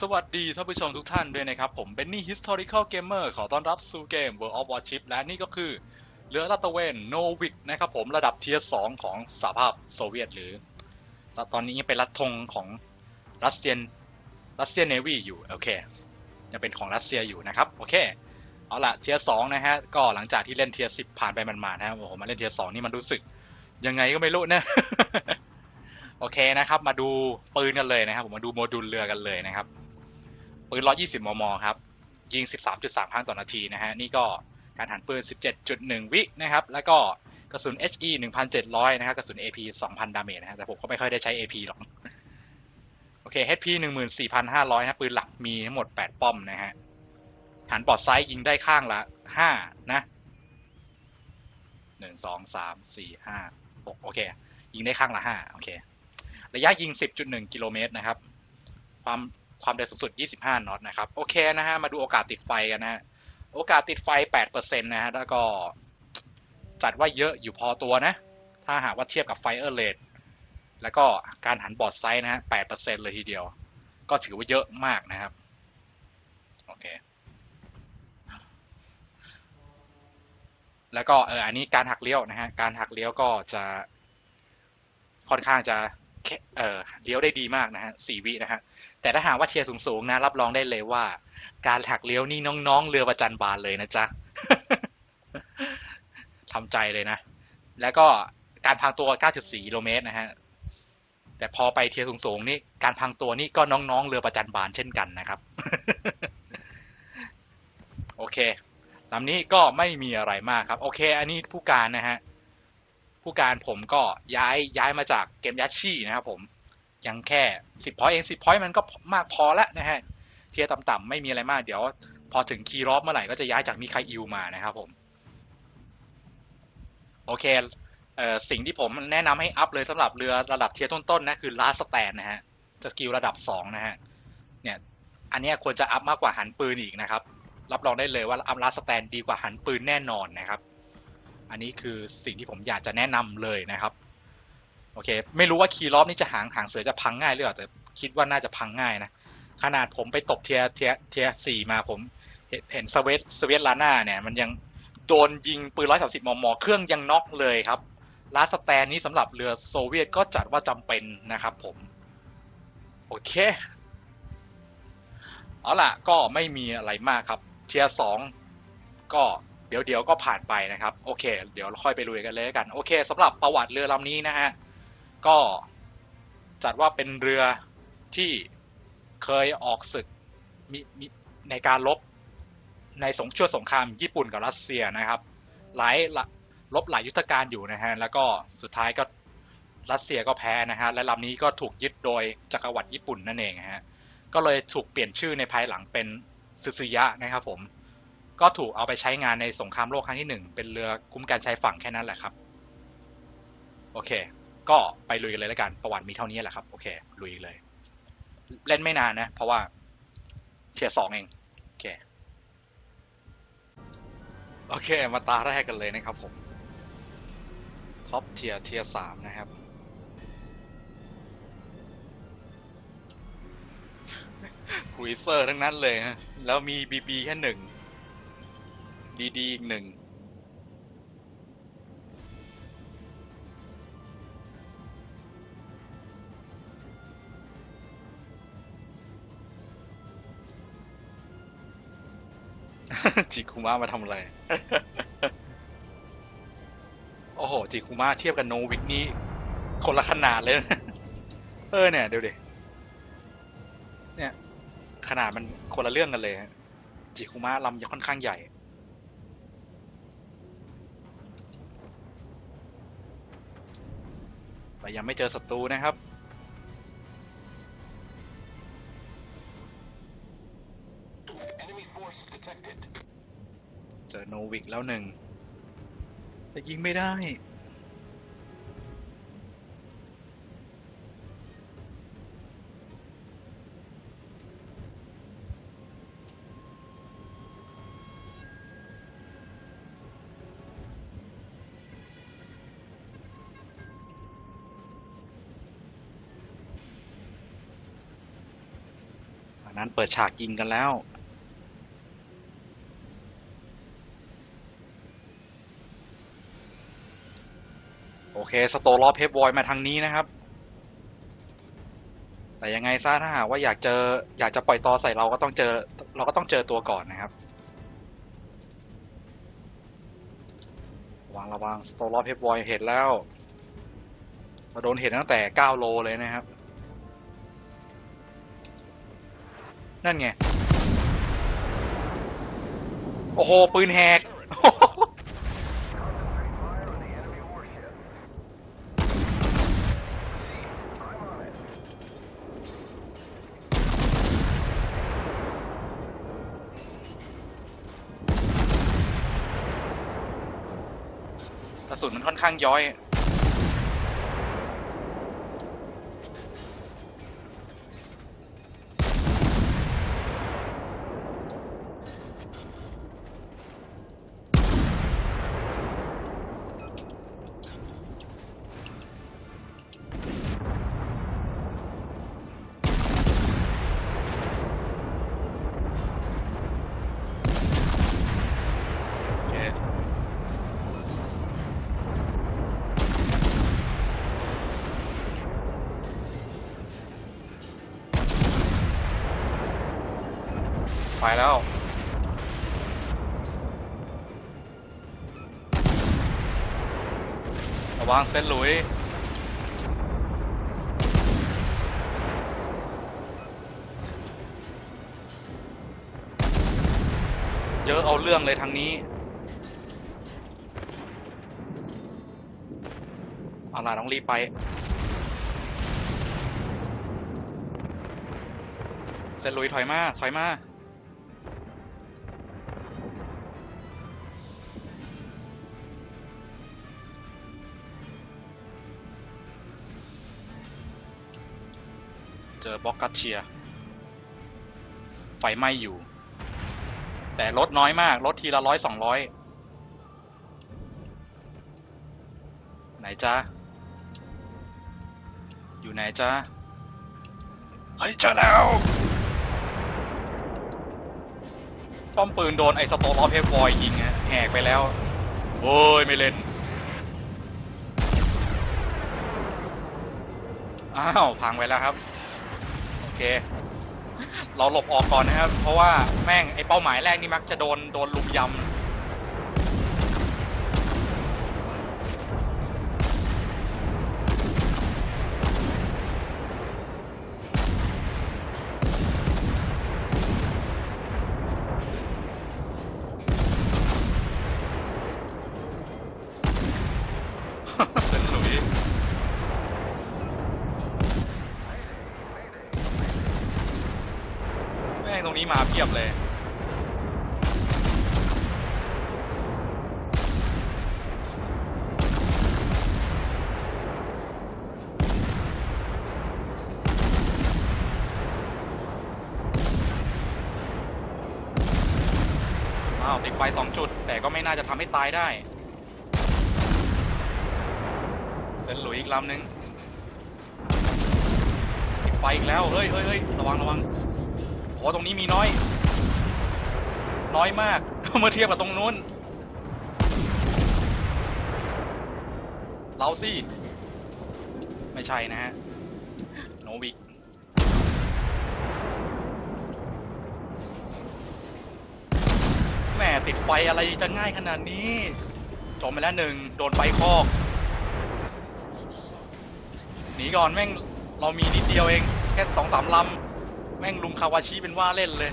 สวัสดีท่านผู้ชมทุกท่านด้วยนะครับ ผมเบนนี่ Historical Gamer ขอต้อนรับสู่เกม World of Warship และนี่ก็คือเรือลาตะเวนโนวิกนะครับผมระดับเทียร์สของสหภาพโซเวียตหรือ ตอนนี้ยังเป็นรัฐธงของรัสเซียนรัสเซียนเนวีอยู่ โอเคยังเป็นของรัสเซียอยู่นะครับ โอเค เอาละเทียร์สองนะฮะ ก็หลังจากที่เล่นเทียร์สิบผ่านไปมันมานะฮะโอ้โหมาเล่นเทียร์สองนี่มันรู้สึก ยังไงก็ไม่รู้นะโอเคนะครับ มาดูปืนกันเลยนะครับ ผมมาดูโมดูลเรือกันเลยนะครับ ปืน 120 มม ครับ ยิง 13.3 ครั้งต่อนาทีนะฮะ นี่ก็การหันปืน 17.1 วินะครับ แล้วก็กระสุน HE 1,700 นะครับ กระสุน AP 2,000 ดาเมจนะฮะ แต่ผมก็ไม่ค่อยได้ใช้ AP หรอก โอเค HP 14,500 นะปืนหลักมีทั้งหมด 8 ป้อมนะฮะ หันปอดไซส์ยิงได้ข้างละ 5 นะ 1 2 3 4 5 6 โอเค ยิงได้ข้างละ 5 โอเค ระยะยิง 10.1 กิโลเมตรนะครับ ความ ความเร็วสูงสุด 25นอตนะครับ โอเคนะฮะ มาดูโอกาสติดไฟกันนะฮะโอกาสติดไฟ 8%นะฮะ แล้วก็จัดว่าเยอะอยู่พอตัวนะ ถ้าหากว่าเทียบกับไฟเออร์เลดแล้วก็การหันบอร์ดไซส์นะฮะ 8%เลยทีเดียว ก็ถือว่าเยอะมากนะครับ โอเค แล้วก็เอออันนี้การหักเลี้ยวนะฮะ การหักเลี้ยวก็จะค่อนข้างจะ เออเลี้ยวได้ดีมากนะฮะสี่วินะฮะแต่ถ้าหากว่าเทียร์สูงๆนะ รับรองได้เลยว่า การหักเลี้ยวนี่น้องๆ เรือประจันบานเลยนะจ๊ะทำใจเลยนะ แล้วก็การพังตัว 9.4กิโลเมตรนะฮะแต่พอไปเทียร์สูงๆนี่การพังตัวนี่ก็น้องๆ เรือประจันบานเช่นกันนะครับ โอเคลำนี้ก็ไม่มีอะไรมากครับ โอเค อันนี้ผู้การนะฮะ ผู้การผมก็ย้ายย้ายมาจากเกมยัชชี่นะครับผมยังแค่สิบพอยต์เองสิบพอยต์มันก็มากพอแล้วนะฮะเทียต่ำๆไม่มีอะไรมากเดี๋ยวพอถึงคีย์รอบเมื่อไหร่ก็จะย้ายจากมิคาอิลมานะครับผมโอเคเอ่อสิ่งที่ผมแนะนำให้อัพเลยสำหรับเรือระดับเทียต้นๆนะคือลาสแตนนะฮะสกิลระดับสองนะฮะเนี่ยอันนี้ควรจะอัพมากกว่าหันปืนอีกนะครับ รับรองได้เลยว่าอัพลาสแตนดีกว่าหันปืนแน่นอนนะครับ อันนี้คือสิ่งที่ผมอยากจะแนะนำเลยนะครับโอเค ไม่รู้ว่าคีย์รอบนี้จะหางหางเสือจะพังง่ายหรือเปล่าแต่คิดว่าน่าจะพังง่ายนะขนาดผมไปตบเทียเทียเทียสี่มาผมเห็นเห็นสเวตสเวตลาน่าเนี่ย มันยังโดนยิงปืนร้อยสามสิบมม เครื่องยังน็อกเลยครับลาสแตนนี้สำหรับเรือโซเวียตก็จัดว่าจำเป็นนะครับผม โอเค เอาล่ะ ก็ไม่มีอะไรมากครับ เทียสองก็ เดี๋ยวเดี๋ยวก็ผ่านไปนะครับโอเค เดี๋ยวเราค่อยไปลุยกันเลยกัน โอเคสำหรับประวัติเรือลำนี้นะฮะก็จัดว่าเป็นเรือที่เคยออกศึกมีมีในการลบในสงช่วงสงครามญี่ปุ่นกับรัสเซียนะครับ หลายลบหลายยุทธการอยู่นะฮะแล้วก็สุดท้ายก็รัสเซียก็แพ้นะฮะและลำนี้ก็ถูกยึดโดยจักรวรรดิญี่ปุ่นนั่นเองฮะก็เลยถูกเปลี่ยนชื่อในภายหลังเป็นซึซึยะนะครับผม ก็ถูกเอาไปใช้งานในสงครามโลกครั้งที่หนึ่งเป็นเรือคุ้มกันชายฝั่งแค่นั้นแหละครับ โอเค ก็ไปลุยกันเลยแล้วกัน ประวัติมีเท่านี้แหละครับ โอเค ลุยเลย เล่นไม่นานนะ เพราะว่าเทียสองเอง โอเค โอเค มาตาแรกกันเลยนะครับผม ท็อปเทียเทียสามนะครับครูเซอร์ทั้งนั้นเลยฮะ แล้วมีบีบีแค่หนึ่ง ดีดีอีกหนึ่ง จิคุมะมาทำอะไร โอ้โห จิคุมะเทียบกับโนวิกนี่คนละขนาดเลยนะเออเนี่ยเดี๋ยวดิเนี่ย ขนาดมันคนละเรื่องกันเลยฮะจิคุมะลำยังค่อนข้างใหญ่ แต่ยังไม่เจอศัตรูนะครับ Enemy force detected. เจอโนวิกแล้วหนึ่ง แต่ยิงไม่ได้ นั้นเปิดฉากยิงกันแล้วโอเค สโตลอเพปบอยมาทางนี้นะครับ แต่ยังไงซะถ้าหากว่าอยากเจอ อยากจะปล่อยตอใส่เราก็ต้องเจอ เราก็ต้องเจอตัวก่อนนะครับ ระวังระวังสโตลอเพปบอยเห็นแล้ว มาโดนเห็นตั้งแต่ 9 โลเลยนะครับ นั่นไง โอ้โห ปืนแหก กระสุนมันค่อนข้างย้อย ไปแล้ว ระวังเส้นหลุยเยอะเอาเรื่องเลยทางนี้ เอาล่ะต้องรีบไปเส้นลุยถอยมา ถอยมา เจอบล็อกกัตเชีย ไฟไหม้อยู่ แต่ลดน้อยมากลดทีละร้อยสองร้อยไหนจ๊ะอยู่ไหนจ๊ะเฮ้ยเจอแล้วป้อมปืนโดนไอ้สโตลอเพฟวอยยิงอะแหกไปแล้ว โอ้ย ไม่เล่น อ้าว พังไปแล้วครับ เคเราหลบออกก่อนนะครับ เพราะว่าแม่งไอเป้าหมายแรกนี่มักจะโดนโดนลุมยำ เป็นหลุยแม่งตรงนี้มาเพี ยบเลย อ้าวติดไฟสองจุด แต่ก็ไม่น่าจะทำให้ตายได้เซนหลุยอีกลำหนึ่งติดไฟอีกแล้ว เฮ้ยเฮ้ยเฮ้ยระวังระวัง อ้ตรงนี้มีน้อย น้อยมาก เมื่อเทียบกับตรงนู้น เราสิ ไม่ใช่นะฮะ โนวิกแหม่ติดไฟอะไรจะง่ายขนาดนี้ จมไปแล้วหนึ่ง โดนไฟคอก หนีก่อนแม่ง เรามีนิดเดียวเอง แค่สองสามลำ แม่งลุมคาวาชิเป็นว่าเล่นเลย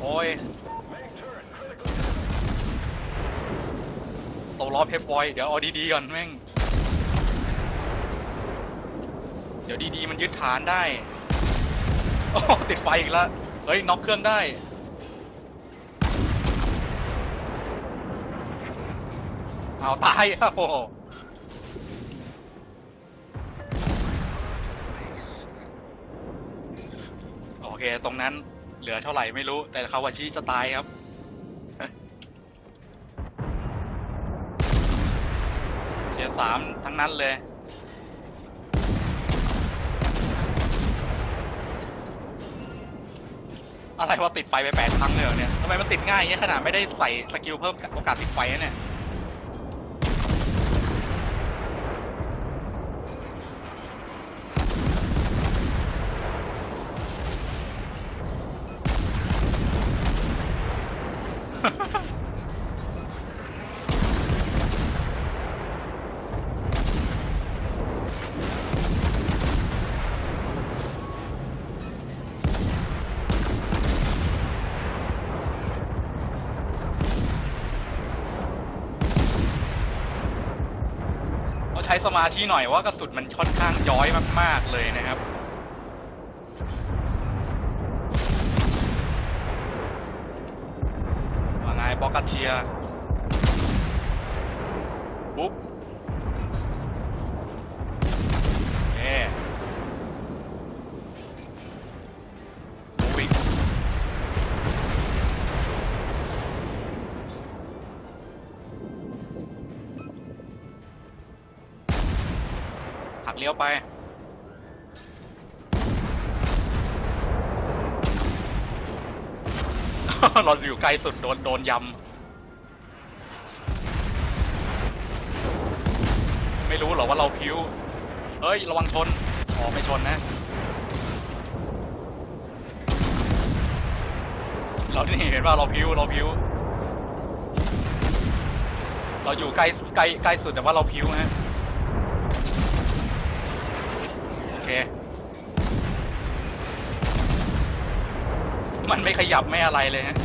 โอ้ยโตล้อเพปบอย เดี๋ยวเอาดีๆก่อนแม่ง เดี๋ยวดีๆมันยึดฐานได้โอ้ติดไฟอีกแล้ว เฮ้ย น็อกเครื่องได้เอาตายอะโอ้ เค ตรงนั้นเหลือเท่าไหร่ไม่รู้ แต่เขาว่าชี้จะตายครับ เหลือสามทั้งนั้นเลย อะไรว่าติดไฟไปแปดครั้งเลยเนี่ยทำไมมันติดง่ายเงี้ยขนาดไม่ได้ใส่สกิลเพิ่มโอกาสติดไฟเนี่ย ช้สมาธิหน่อยว่ากระสุนมันค่อนข้างย้อยมาก ๆ เลยนะครับ ว่าไงบอกกัเทีย ปุ๊บ ไกลสุดโดนโดนยำ ไม่รู้หรอว่าเราพิ้วเฮ้ย ระวังชน อ๋อ ไม่ชนนะ เราที่เห็นว่าเราพิ้ว เราพิ้ว เราอยู่ใกล้ใกล้ใกล้สุดแต่ว่าเราพิ้วฮะ โอเคมันไม่ขยับไม่อะไรเลยฮะ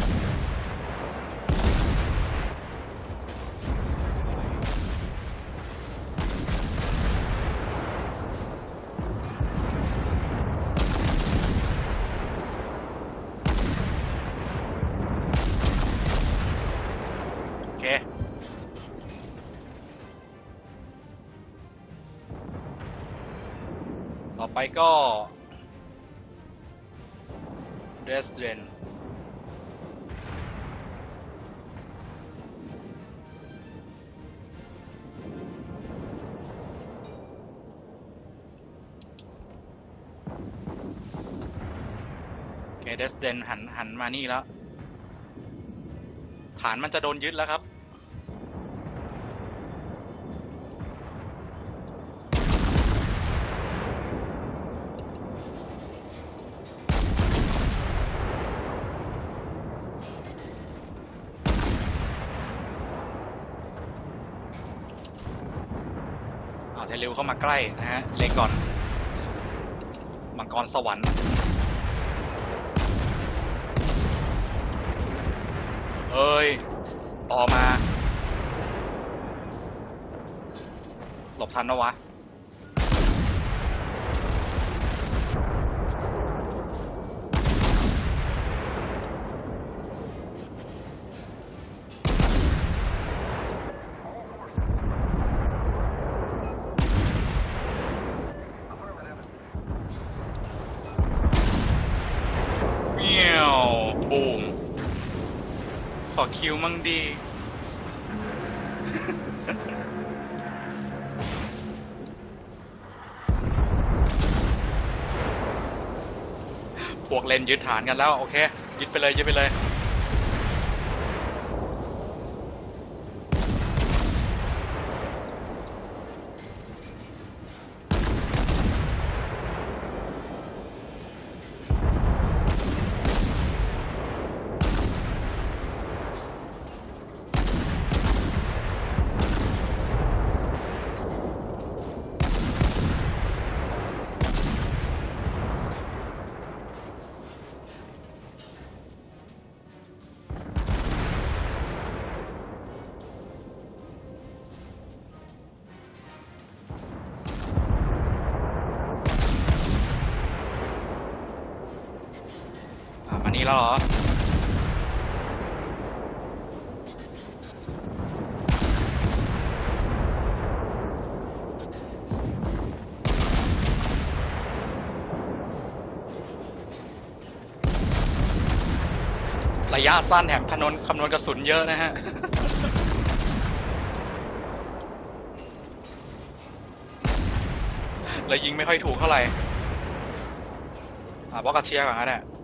ก็ Dresden โอเค Dresden หันหันมานี่แล้ว ฐานมันจะโดนยึดแล้วครับ เอาเทเร็วเข้า มาใกล้นะฮะเล็งก่อน มังกรสวรรค์เอ้ยต่อมา หลบทันนะวะ เมียวบูมิวมั่งดี พวกเลนยึดฐานกันแล้ว โอเค ยึดไปเลย ยึดไปเลย อะมานี่แล้วเหรอ ระยะสั้นแถมคำนวณคำนวณกระสุนเยอะนะฮะเลยยิงไม่ค่อยถูกเท่าไหร่อะบล็อกกระเชียร์ก่อนก็ได้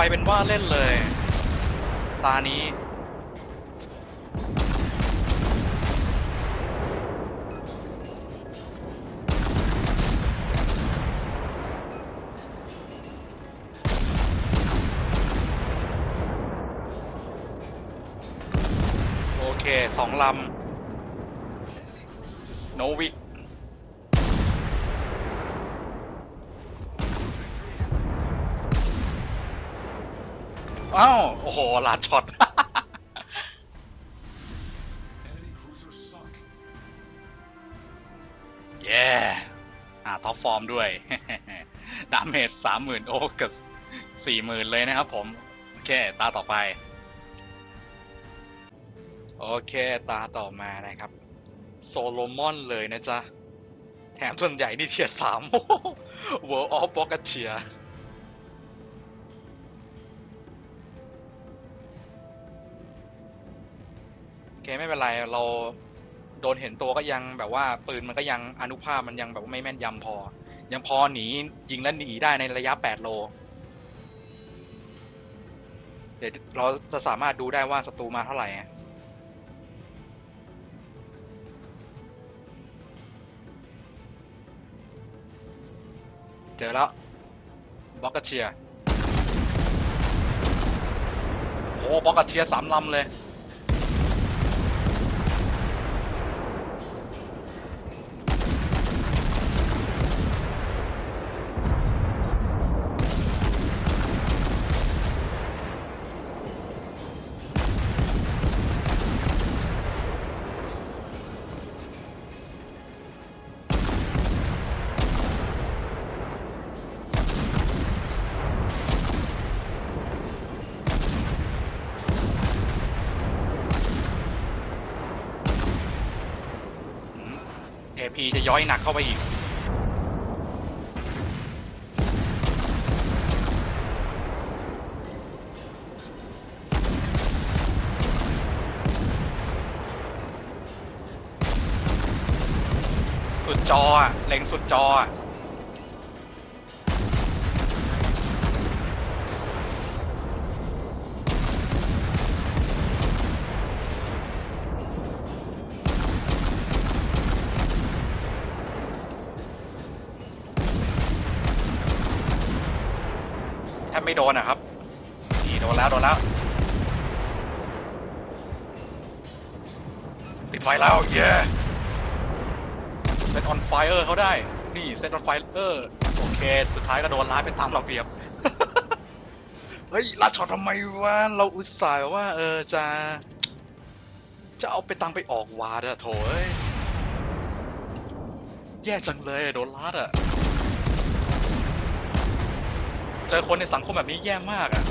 ไปเป็นว่าเล่นเลย ตานี้ อ้าว โอ้โหลาดช็อต Enemy cruiser sunk. เย้อ่าท็อปฟอร์มด้วย ดาเมจสามหมื่นโอ้เกับสี่หมื่นเลยนะครับผม โอเค ตาต่อไป โอเค ตาต่อมานะครับ โซโลมอนเลยนะจ๊ะ แถมส่วนใหญ่นี่เทียสาม World of b o g a t i e r โอ เคไม่เป็นไรเราโดนเห็นตัวก็ยังแบบว่าปืนมันก็ยังอนุภาพมันยังแบบว่าไม่แม่นยำพอ ยังพอหนียิงแล้วหนีได้ในระยะ 8 โล เดี๋ยวเราจะสามารถดูได้ว่าศัตรูมาเท่าไหร่เจอแล้วบล็อกกระเชียโอ้บล็อกกระเชียสามลำเลย ทีจะย้อยหนักเข้าไปอีก สุดจออะเล็งสุดจออะ แทบไม่โดนอะครับ นี่โดนแล้วโดนแล้ว ติดไฟแล้ว เย้เซตออนไฟเออร์เขาได้ นี่เซตออนไฟเออร์โอเค สุดท้ายก็โดนล้ายเป็นตามระเบียบ เฮ้ยลาดช็อตทำไมวะ เราอุตส่าห์ว่า เออจะ จะเอาไปตังไปออกวาดอะโถยแย่จังเลยโดนลาดอะ เจอคนในสังคมแบบนี้แย่มากอะ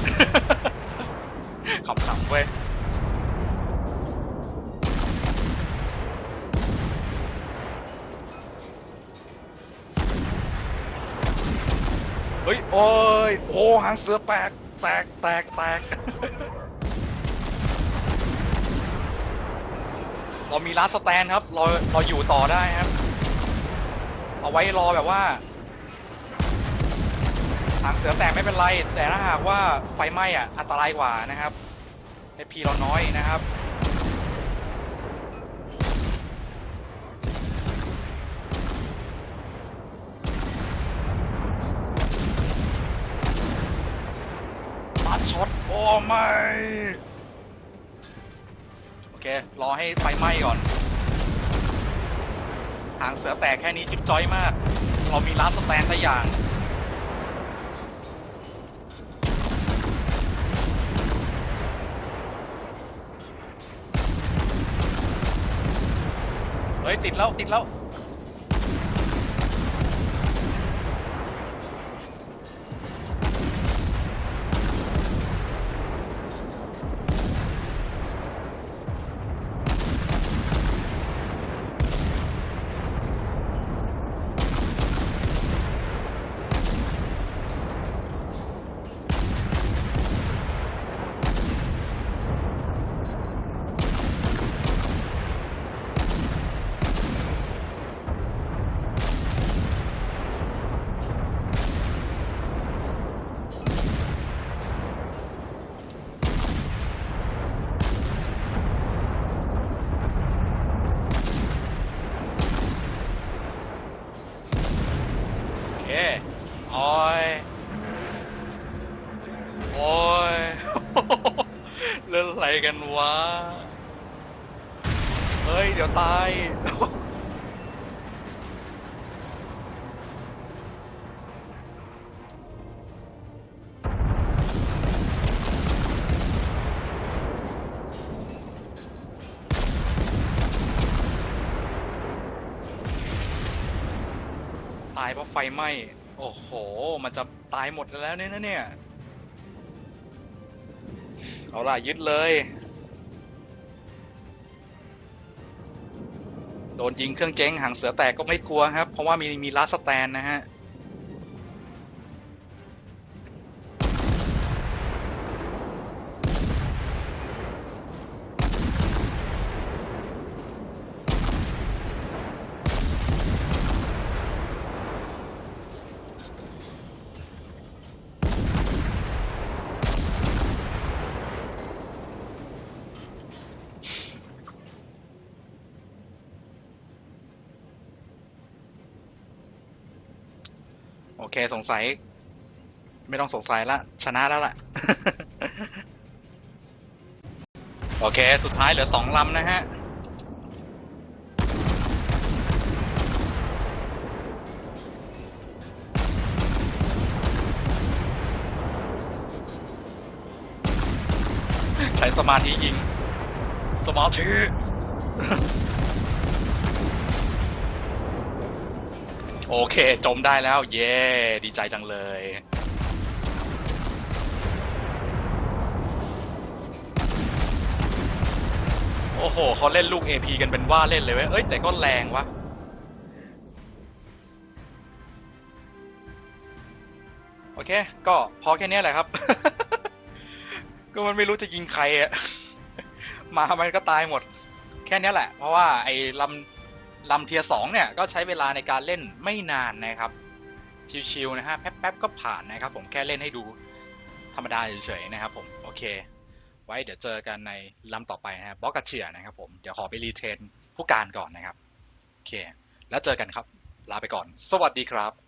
ขำๆเว้ยเฮ้ย โอ้ย โอ้หางเสือแตก แตก แตก แตก เรามีร้านสแตนครับ เรา เราอยู่ต่อได้ครับ เอาไว้รอแบบว่า หางเสือแตกไม่เป็นไร แต่ถ้าหากว่าไฟไหม้อะอันตรายกว่านะครับไอพีเราน้อยนะครับตัดช็อตโอ้ไม่โอเค รอให้ไฟไหม้ก่อนหางเสือแตกแค่นี้จิ๊บจ้อยมาก เรามีร้านสแตนตัวอย่าง เฮ้ยติดแล้วติดแล้ว โเอ๊โอ้ย โอ้ย เล่นอะไรกันวะ เฮ้ย เดี๋ยวตาย ตายเพราะไฟไหม้ โอ้โห มันจะตายหมดแล้วเนี่ยนะเนี่ย เอาล่ะ ยึดเลย โดนยิงเครื่องเจ๊งหางเสือแตกก็ไม่กลัวครับ เพราะว่ามีมีลาสแตนนะฮะ เคสงสัย ไม่ต้องสงสัยละ ชนะแล้วล่ะ โอเค สุดท้ายเหลือสองลำนะฮะ ใช้สมาธิยิง สมาธิ โอเค จมได้แล้ว เย้ ดีใจจังเลย โอ้โหเขาเล่นลูก AP กันเป็นว่าเล่นเลยเว้ย เอ้ย แต่ก็แรงวะโอเค ก็พอแค่นี้แหละครับ ก็มันไม่รู้จะยิงใครอะมามันก็ตายหมด แค่นี้แหละ เพราะว่าไอ้ลำ ลำเทียสองเนี่ยก็ใช้เวลาในการเล่นไม่นานนะครับ ชิวๆนะฮะแป๊บๆก็ผ่านนะครับ ผมแค่เล่นให้ดูธรรมดาเฉยๆนะครับ ผมโอเค ไว้เดี๋ยวเจอกันในลำต่อไปนะครับบล็อกกระเชียนะครับ ผมเดี๋ยวขอไปรีเทนผู้การก่อนนะครับโอเค แล้วเจอกันครับ ลาไปก่อน สวัสดีครับ